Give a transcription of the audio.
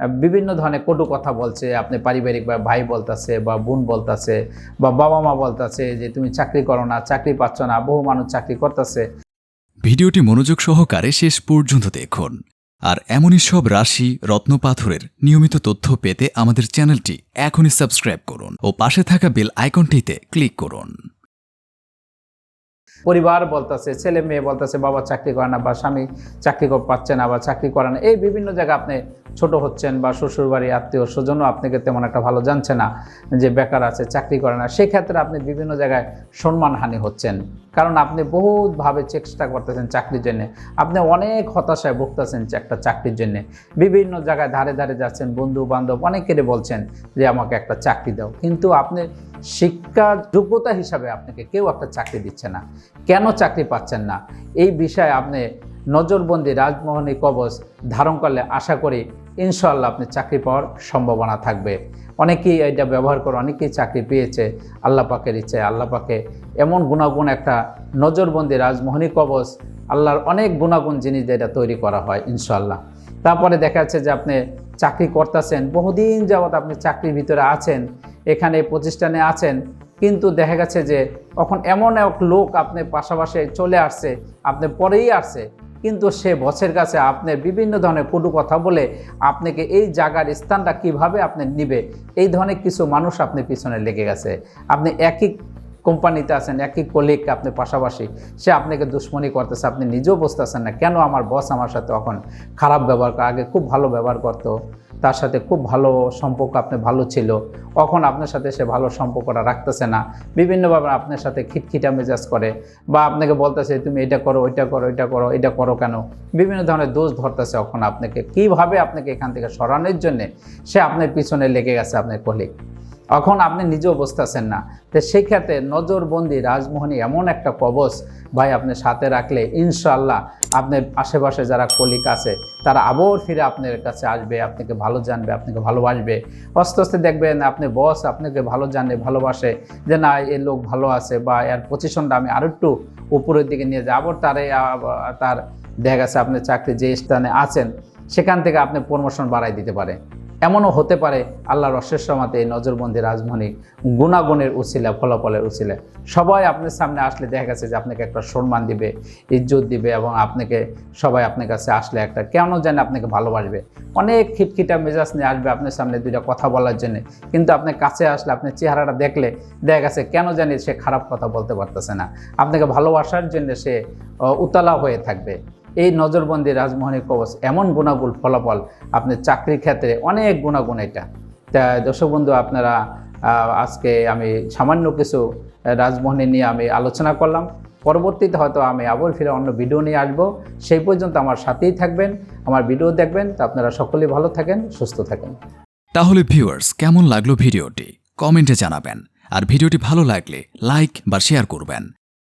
বিভিন্ন ধরনের কটু কথা বলছে, আপনি পারিবারিক বা ভাই বলতাছে বা বোন বলতাছে বা বাবা মা বলতাছে যে তুমি চাকরি করো না, চাকরি পাচ্ছ না, বহু মানুষ চাকরি করতেছে। ভিডিওটি মনোযোগ সহকারে শেষ পর্যন্ত দেখুন। আর এমনই সব রাশি রত্নপাথরের নিয়মিত তথ্য পেতে আমাদের চ্যানেলটি এখনই সাবস্ক্রাইব করুন ও পাশে থাকা বেল আইকনটিতে ক্লিক করুন। পরিবার বলতেছে, ছেলে মেয়ে বলতেছে, বাবা চাকরি করে না বা স্বামী চাকরি কর- পাচ্ছে না বা চাকরি করে না। এই বিভিন্ন জায়গায় আপনি ছোট হচ্ছেন বা শ্বশুরবাড়ি, আত্মীয় স্বজনও আপনাকে তেমন একটা ভালো জানছে না যে বেকার আছে, চাকরি করে না। সেক্ষেত্রে আপনি বিভিন্ন জায়গায় সম্মানহানি হচ্ছেন। কারণ আপনি বহুতভাবে চেষ্টা করতেছেন চাকরির জন্য। আপনি অনেক হতাশায় ভুগতেছেন একটা চাকরির জন্য। বিভিন্ন জায়গায় ধারে ধারে যাচ্ছেন বন্ধু বান্ধব অনেকেরই বলছেন যে, আমাকে একটা চাকরি দাও। কিন্তু আপনি শিক্ষা যোগ্যতা হিসাবে আপনাকে কেউ একটা চাকরি দিচ্ছে না। কেন চাকরি পাচ্ছেন না? এই বিষয়ে আপনি নজরবন্দি রাজমোহনী কবচ ধারণ করলে আশা করি ইনশাল্লাহ আপনি চাকরি পাওয়ার সম্ভাবনা থাকবে। অনেকেই এটা ব্যবহার করে, অনেকেই চাকরি পেয়েছে আল্লাহ পাকের ইচ্ছায়। আল্লাহ পাকে এমন গুণাগুণ একটা নজরবন্দি রাজমোহনী কবচ আল্লাহর অনেক গুণাগুণ জিনিস এটা তৈরি করা হয় ইনশাল্লাহ তারপরে দেখা যাচ্ছে যে আপনি চাকরি করতেছেন, বহুদিন যাবৎ আপনি চাকরির ভিতরে আছেন, এখানে প্রতিষ্ঠানে আছেন কিন্তু দেখা গেছে যে তখন এমন এক লোক আপনি পাশাপাশি চলে আসছে, আপনি পরেই আসছে, কিন্তু সে বসের কাছে আপনি বিভিন্ন ধরনের কটু কথা বলে আপনাকে এই জায়গার স্থানটা কীভাবে আপনি নিবে, এই ধরনের কিছু মানুষ আপনি পিছনে লেগে গেছে। আপনি একই কোম্পানিতে আছেন, একই কলিগ আপনি পাশাপাশি, সে আপনাকে দুশ্মনী করতেছে, আপনি নিজেও বুঝতেছেন না, কেন আমার বস আমার সাথে তখন খারাপ ব্যবহার করে, আগে খুব ভালো ব্যবহার করতো। তার সাথে খুব ভালো সম্পর্ক আপনি ভালো ছিল। কখন আপনার সাথে সে ভালো সম্পর্কটা রাখতেছে না। বিভিন্নভাবে আপনার সাথে খিটখিটা মেজাজ করে বা আপনাকে বলতেছে, তুমি এটা করো, ওইটা করো, এটা করো এটা করো কেন? বিভিন্ন ধরনের দোষ ধরতেছে এখন আপনাকে। কীভাবে আপনাকে এখান থেকে সরানোর জন্যে সে আপনার পিছনে লেগে গেছে আপনার কলিগ এখন আপনি নিজেও বুঝতেছেন না। তো সেক্ষেত্রে নজরবন্দি রাজমোহনী এমন একটা কবচ ভাই আপনি সাথে রাখলে ইনশাল্লাহ আপনার আশেপাশে যারা কলিক আছে, তারা আবার ফিরে আপনার কাছে আসবে, আপনাকে ভালো জানবে, আপনাকে ভালোবাসবে। আস্তে আস্তে দেখবেন আপনি বস আপনাকে ভালো জানে, ভালোবাসে যে না এ লোক ভালো আছে বা এর পজিশনটা আমি আরও একটু উপরের দিকে নিয়ে আবার তারে তার দেখা গেছে আপনি চাকরি যে স্থানে আছেন, সেখান থেকে আপনি প্রমোশন বাড়াই দিতে পারে এমনও হতে পারে আল্লাহর অশেষ সমাতে এই নজরবন্দি রাজমণি গুণাগুণের উচিলে ফলাফলের উচিলে সবাই আপনার সামনে আসলে দেখা গেছে যে আপনাকে একটা সম্মান দিবে, ইজ্জত দিবে এবং আপনাকে, সবাই আপনার কাছে আসলে একটা কেন জানে আপনাকে ভালোবাসবে। অনেক খিটখিটা মেজাজ নিয়ে আসবে আপনার সামনে দুইটা কথা বলার জন্য। কিন্তু আপনার কাছে আসলে আপনার চেহারাটা দেখলে দেখা গেছে কেন জানি সে খারাপ কথা বলতে পারতেছে না। আপনাকে ভালোবাসার জন্য সে উতলা হয়ে থাকবে। এই নজরবন্দি রাজমোহনী কবচ, এমন গুণাগুণ ফলাফল আপনার চাকরির ক্ষেত্রে, অনেক গুণাগুণ এটা। তা দর্শক বন্ধু, আপনারা আজকে আমি সামান্য কিছু রাজমোহনী নিয়ে আমি আলোচনা করলাম। পরবর্তীতে হয়তো আমি আবার ফিরে অন্য ভিডিও নিয়ে আসব। সেই পর্যন্ত আমার সাথেই থাকবেন, আমার ভিডিও দেখবেন। তা আপনারা সকলেই ভালো থাকেন, সুস্থ থাকেন। তাহলে ভিউয়ার্স, কেমন লাগল ভিডিওটি? কমেন্টে জানাবেন। আর ভিডিওটি ভালো লাগলে লাইক বা শেয়ার করবেন।